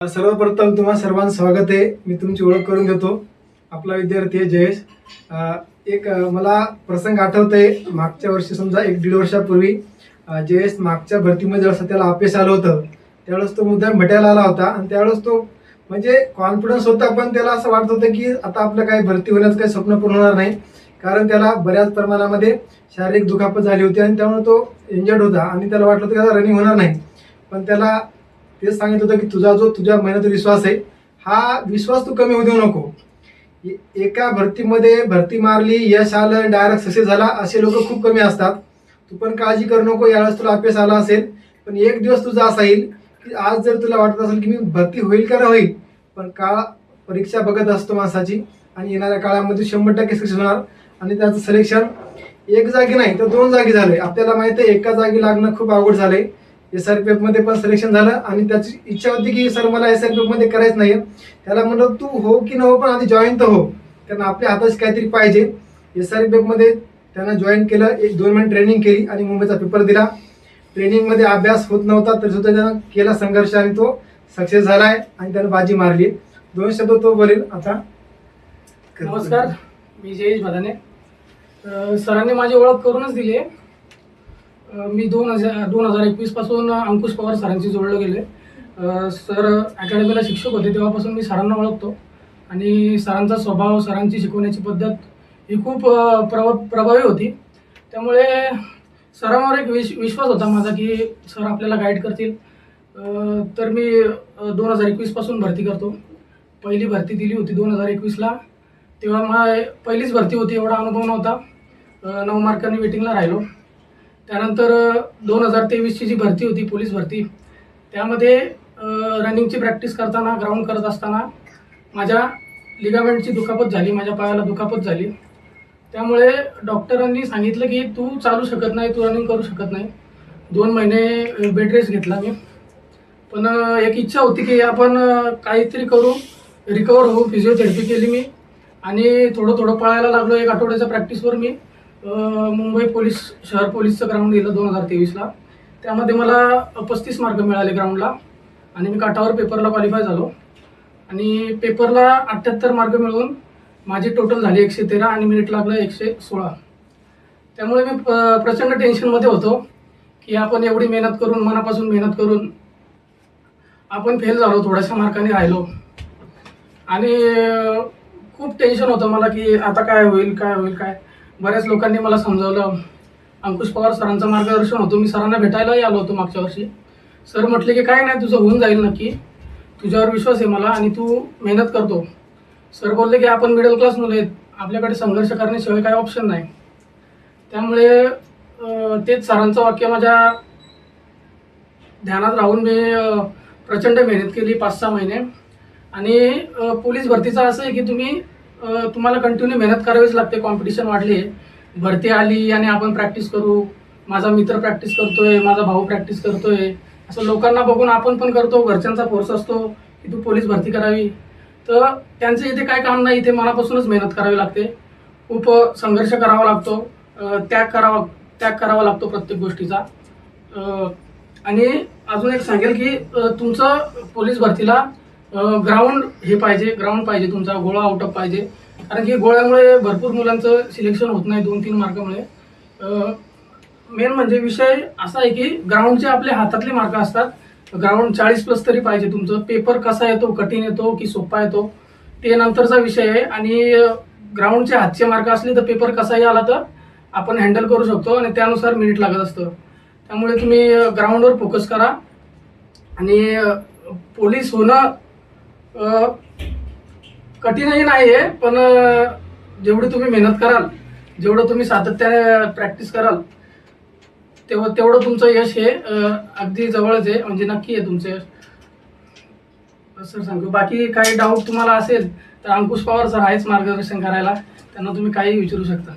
सर्वप्रथम तुम्हा सर्वांचं स्वागत आहे. मी तुमची ओळख करून देतो. आपला विद्यार्थी आहे जयेश. एक मला प्रसंग आठवतोय. मागच्या वर्षी समजा एक दीड वर्षापूर्वी जयेश मागच्या भरतीमध्ये जसं त्याला अपयश आलं होतं त्यावेळेस तो मुद्दा भेटायला आला होता आणि त्यावेळेस तो म्हणजे कॉन्फिडन्स होता पण त्याला असं वाटत होतं की आता आपलं काही भरती होण्याचं काही स्वप्न पूर्ण होणार नाही. कारण त्याला बऱ्याच प्रमाणामध्ये शारीरिक दुखापत झाली होती आणि त्यामुळे तो इंजर्ड होता आणि त्याला वाटलं होतं की आता रनिंग होणार नाही. पण त्याला तेच सांगितलं होतं की तुझा जो तुझ्या मेहनत विश्वास आहे हा विश्वास तू कमी होऊ देऊ नको. ए- एका भरतीमध्ये भरती मारली यश आलं डायरेक्ट सक्सेस झाला असे लोक खूप कमी असतात. तू पण काळजी करू नको यावेळेस तुला अभ्यास आला असेल. पण एक दिवस तुझा असा येईल की आज जर तुला वाटत असेल की मी भरती होईल का होईल पण काळ परीक्षा बघत असतो माणसाची आणि येणाऱ्या काळामध्ये शंभर टक्के सक्सेस होणार. आणि त्याचं सिलेक्शन एक जागी नाही तर दोन जागी झाले आपल्याला माहिती आहे एका जागी लागणं खूप अवघड झालंय. एस आर पी एफमध्ये पण सिलेक्शन झालं आणि त्याची इच्छा होती की सर मला एस आर पी एफमध्ये करायचं नाही त्याला म्हणलं तू हो की न हो पण आधी जॉईन तर हो कारण आपल्या हाताशी काहीतरी पाहिजे. एस आर पी एफमध्ये त्यानं जॉईन केलं एक दोन महिने ट्रेनिंग केली आणि मुंबईचा पेपर दिला. ट्रेनिंगमध्ये अभ्यास होत नव्हता तरी सुद्धा त्यानं केला संघर्ष आणि तो सक्सेस झाला आहे आणि त्यानं बाजी मारली. दोन शब्द तो बोलेल आता नमस्कार मी जयेश भदाने. सरांनी माझी ओळख करूनच दिली आहे. मी दोन हजार दोन हजार एकवीसपासून अंकुश पवार सरांशी जोडलं गेले सर अकॅडमीला शिक्षक होते तेव्हापासून मी सरांना ओळखतो. आणि सरांचा स्वभाव सरांची शिकवण्याची पद्धत ही खूप अ, प्रभ प्रभावी होती. त्यामुळे सरांवर एक विश विश्वास होता माझा की सर आपल्याला गाईड करतील. तर मी दोन हजार एकवीसपासून भरती करतो. पहिली भरती दिली होती दोन हजार एकवीसला. तेव्हा मा पहिलीच भरती होती एवढा अनुभव नव्हता. नऊ मार्कांनी वेटिंगला राहिलो. त्यानंतर दोन हजार तेवीसची जी भरती होती पोलीस भरती त्यामध्ये रनिंगची प्रॅक्टिस करताना ग्राउंड करत असताना माझ्या लिगामेंटची दुखापत झाली माझ्या पायाला दुखापत झाली. त्यामुळे डॉक्टरांनी सांगितलं की तू चालू शकत नाही तू रनिंग करू शकत नाही. दोन महिने बेड रेस्ट घेतला मी. पण एक इच्छा होती की आपण काहीतरी करू रिकवर होऊ फिजिओथेरपी केली मी. आणि थोडं थोडं पळायला लागलो एक आठवड्याच्या प्रॅक्टिसवर मी. मुंबई पोलीस शहर पोलीसचं ग्राउंड गेलं दोन हजार तेवीसला. त्यामध्ये मला पस्तीस मार्क मिळाले ग्राउंडला आणि मी काठावर पेपरला क्वालिफाय झालो. आणि पेपरला अठ्ठ्याहत्तर मार्क मिळवून माझी टोटल झाली एकशे तेरा आणि मिनिट लागलं एकशे सोळा. त्यामुळे मी प्रचंड टेन्शनमध्ये होतो की आपण एवढी मेहनत करून मनापासून मेहनत करून आपण फेल झालो थोड्याशा मार्काने राहिलो. आणि खूप टेन्शन होतं मला की आता काय होईल काय होईल काय? बऱ्याच लोकांनी मला समजावलं अंकुश पवार सरांचं मार्गदर्शन होतं मी सरांना भेटायलाही आलो होतो मागच्या वर्षी. सर म्हटले की काय नाही तुझं होऊन जाईल नक्की. तुझ्यावर विश्वास आहे मला आणि तू मेहनत करतो. सर बोलले की आपण मिडल क्लास मुलं आहेत आपल्याकडे संघर्ष करण्याशिवाय काही ऑप्शन नाही. त्यामुळे तेच सरांचं वाक्य माझ्या ध्यानात राहून मी प्रचंड मेहनत केली पाच सहा महिने. आणि पोलीस भरतीचं असं आहे की तुम्ही तुम्हाला कंटिन्यू मेहनत करावीच लागते कॉम्पिटिशन वाढली. भरती आली आणि आपण प्रॅक्टिस करू. माझा मित्र प्रॅक्टिस करतोय माझा भाऊ प्रॅक्टिस करतोय. असं लोकांना बघून आपण पण करतो घरच्यांचा फोर्स असतो की तू पोलीस भरती करावी. तर त्यांचं इथे काय काम नाही इथे मनापासूनच मेहनत करावी लागते. खूप संघर्ष करावा लागतो. त्याग करावा त्याग करावा लागतो प्रत्येक गोष्टीचा. आणि अजून एक सांगेल की तुमचं पोलीस भरतीला ग्राउंड हे पाहिजे ग्राउंड पाहिजे तुमचा गोळा आउट ऑफ पाहिजे. कारण की गोळ्यामुळे भरपूर मुलांचं सिलेक्शन होत नाही दोन तीन मार्कामुळे मेन म्हणजे विषय असा आहे की ग्राउंडचे आपले हातातले मार्क असतात. ग्राउंड चाळीस प्लस तरी पाहिजे तुमचं. पेपर कसा येतो कठीण येतो की सोपा येतो ते नंतरचा विषय आहे. आणि ग्राउंडचे हातचे मार्क असले तर पेपर कसाही आला तर आपण हँडल करू शकतो आणि त्यानुसार मिनिट लागत असतं. त्यामुळे तुम्ही ग्राउंडवर फोकस करा. आणि पोलीस होणं कठीणही नाही आहे पण जेवढी तुम्ही मेहनत कराल जेवढं तुम्ही सातत्याने प्रॅक्टिस कराल तेव्हा तेवढं तुमचं यश हे अगदी जवळच आहे म्हणजे नक्की आहे तुमचं यश. सर सांगू. बाकी काही डाऊट तुम्हाला असेल तर अंकुश पवार सर आहेच मार्गदर्शन करायला त्यांना तुम्ही काही विचारू शकता.